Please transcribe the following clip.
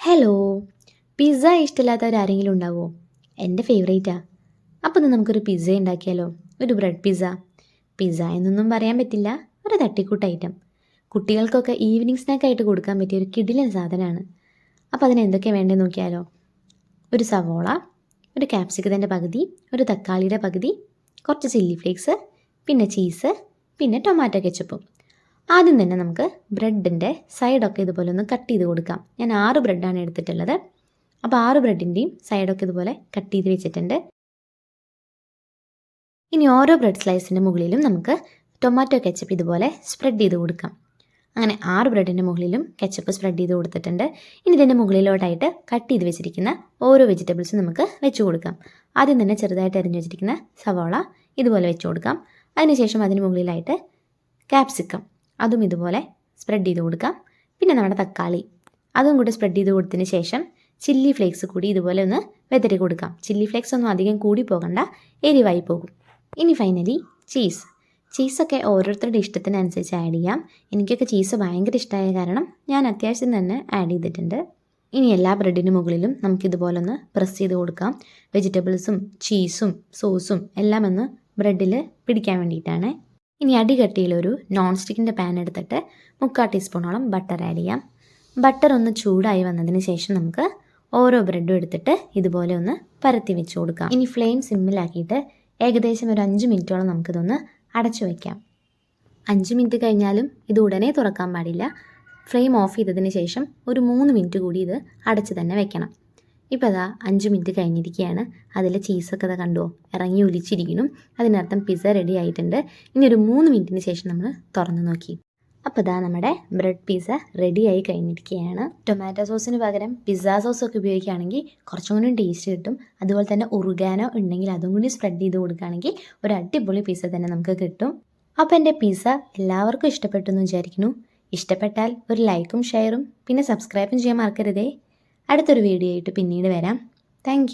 Hello pizza ഇഷ്ടമില്ലാത്തവരാരെങ്കിലും ഉണ്ടാവോ എന്റെ ഫേവറേറ്റാ അപ്പോൾ ഒന്ന് നമുക്കൊരു പിസ്സ ഉണ്ടാക്കിയാലോ? ഒരു ബ്രെഡ് പിസ്സ പിസ്സ എന്നൊന്നും പറയാൻ പറ്റില്ല. ഒരു തട്ടിക്കൂട്ട് ഐറ്റം കുട്ടികൾക്കൊക്കെ ഈവനിങ് സ്നാക്കായിട്ട് കൊടുക്കാൻ പറ്റിയ ഒരു കിടിലൻ സാധനമാണ്. അപ്പോൾ അതിന് എന്തൊക്കെ വേണ്ടതെന്ന് നോക്കിയാലോ? ഒരു സവോള ഒരു ക്യാപ്സിക്കത്തിന്റെ പകുതി ഒരു തക്കാളിയുടെ പകുതി കുറച്ച് ചില്ലി ഫ്ലേക്സ് പിന്നെ ചീസ് പിന്നെ ടൊമാറ്റോ കെച്ചപ്പും ആദ്യം തന്നെ നമുക്ക് ബ്രെഡിന്റെ സൈഡൊക്കെ ഇതുപോലെ ഒന്ന് കട്ട് ചെയ്ത് കൊടുക്കാം. ഞാൻ ആറ് ബ്രെഡാണ് എടുത്തിട്ടുള്ളത്. അപ്പോൾ ആറ് ബ്രെഡിന്റെയും സൈഡൊക്കെ ഇതുപോലെ കട്ട് ചെയ്ത് വെച്ചിട്ടുണ്ട്. ഇനി ഓരോ ബ്രെഡ് സ്ലൈസിന്റെ മുകളിലും നമുക്ക് ടൊമാറ്റോ കെച്ചപ്പ് ഇതുപോലെ സ്പ്രെഡ് ചെയ്ത് കൊടുക്കാം. അങ്ങനെ ആറ് ബ്രെഡിന്റെ മുകളിലും കെച്ചപ്പ് സ്പ്രെഡ് ചെയ്ത് കൊടുത്തിട്ടുണ്ട്. ഇനി ഇതിന്റെ മുകളിലോട്ടായിട്ട് കട്ട് ചെയ്ത് വെച്ചിരിക്കുന്ന ഓരോ വെജിറ്റബിൾസും നമുക്ക് വെച്ച് കൊടുക്കാം. ആദ്യം തന്നെ ചെറുതായിട്ട് അരിഞ്ഞു വെച്ചിരിക്കുന്ന സവാള ഇതുപോലെ വെച്ച് കൊടുക്കാം. അതിനുശേഷം അതിന് മുകളിലായിട്ട് ക്യാപ്സിക്കം. അതും ഇതുപോലെ സ്പ്രെഡ് ചെയ്ത് കൊടുക്കാം. പിന്നെ നമ്മുടെ തക്കാളി. അതും കൂടി സ്പ്രെഡ് ചെയ്ത് കൊടുത്തതിന് ശേഷം ചില്ലി ഫ്ലേക്സ് കൂടി ഇതുപോലെ ഒന്ന് വെതറി കൊടുക്കാം. ചില്ലി ഫ്ലേക്സ് ഒന്നും അധികം കൂടി പോകണ്ട. എരിവായി പോകും. ഇനി ഫൈനലി ചീസ് ചീസൊക്കെ ഓരോരുത്തരുടെ ഇഷ്ടത്തിനനുസരിച്ച് ആഡ് ചെയ്യാം. എനിക്കൊക്കെ ചീസ് ഭയങ്കര ഇഷ്ടമായ കാരണം ഞാൻ അത്യാവശ്യം തന്നെ ആഡ് ചെയ്തിട്ടുണ്ട്. ഇനി എല്ലാ ബ്രെഡിന് മുകളിലും നമുക്കിതുപോലെ ഒന്ന് പ്രസ് ചെയ്ത് കൊടുക്കാം. വെജിറ്റബിൾസും ചീസും സോസും എല്ലാം ഒന്ന് ബ്രെഡിൽ പിടിക്കാൻ വേണ്ടിയിട്ടാണ്. ഇനി അടികട്ടിയിലൊരു നോൺ സ്റ്റിക്കിന്റെ പാൻ എടുത്തിട്ട് മുക്കാൽ ടീസ്പൂണോളം ബട്ടർ ആഡ് ചെയ്യാം. ബട്ടർ ഒന്ന് ചൂടായി വന്നതിന് ശേഷം നമുക്ക് ഓരോ ബ്രെഡും എടുത്തിട്ട് ഇതുപോലെ ഒന്ന് പരത്തി വെച്ച് കൊടുക്കാം. ഇനി ഫ്ലെയിം സിമ്മിലാക്കിയിട്ട് ഏകദേശം ഒരു അഞ്ച് മിനിറ്റോളം നമുക്കിതൊന്ന് അടച്ചു വയ്ക്കാം അഞ്ച് മിനിറ്റ് കഴിഞ്ഞാലും ഇത് ഉടനെ തുറക്കാൻ പാടില്ല. ഫ്ലെയിം ഓഫ് ചെയ്തതിന് ശേഷം ഒരു മൂന്ന് മിനിറ്റ് കൂടി ഇത് അടച്ച് തന്നെ വെക്കണം. ഇപ്പോൾ അതാ അഞ്ച് മിനിറ്റ് കഴിഞ്ഞിരിക്കുകയാണ് അതിൽ ചീസൊക്കെ അതാ കണ്ടുവോ ഇറങ്ങി ഒലിച്ചിരിക്കുന്നു. അതിനർത്ഥം പിസ്സ റെഡി ആയിട്ടുണ്ട്. ഇനി ഒരു മൂന്ന് മിനിറ്റിന് ശേഷം നമ്മൾ തുറന്നു നോക്കി. അപ്പോൾ ഇതാ നമ്മുടെ ബ്രെഡ് പിസ്സ റെഡി ആയി കഴിഞ്ഞിരിക്കുകയാണ് ടൊമാറ്റോ സോസിന് പകരം പിസ്സ സോസ് ഒക്കെ ഉപയോഗിക്കുകയാണെങ്കിൽ കുറച്ചും കൂടി ടേസ്റ്റ് കിട്ടും. അതുപോലെ തന്നെ ഉറുഗാനോ ഉണ്ടെങ്കിൽ അതും കൂടി സ്പ്രെഡ് ചെയ്ത് കൊടുക്കുകയാണെങ്കിൽ ഒരു അടിപൊളി പിസ്സ തന്നെ നമുക്ക് കിട്ടും. അപ്പോൾ എന്റെ പിസ്സ എല്ലാവർക്കും ഇഷ്ടപ്പെട്ടു എന്ന് വിചാരിക്കുന്നു. ഇഷ്ടപ്പെട്ടാൽ ഒരു ലൈക്കും ഷെയറും പിന്നെ സബ്സ്ക്രൈബും ചെയ്യാൻ മറക്കരുതേ. അടുത്തൊരു വീഡിയോ ആയിട്ട് പിന്നീട് വരാം. താങ്ക്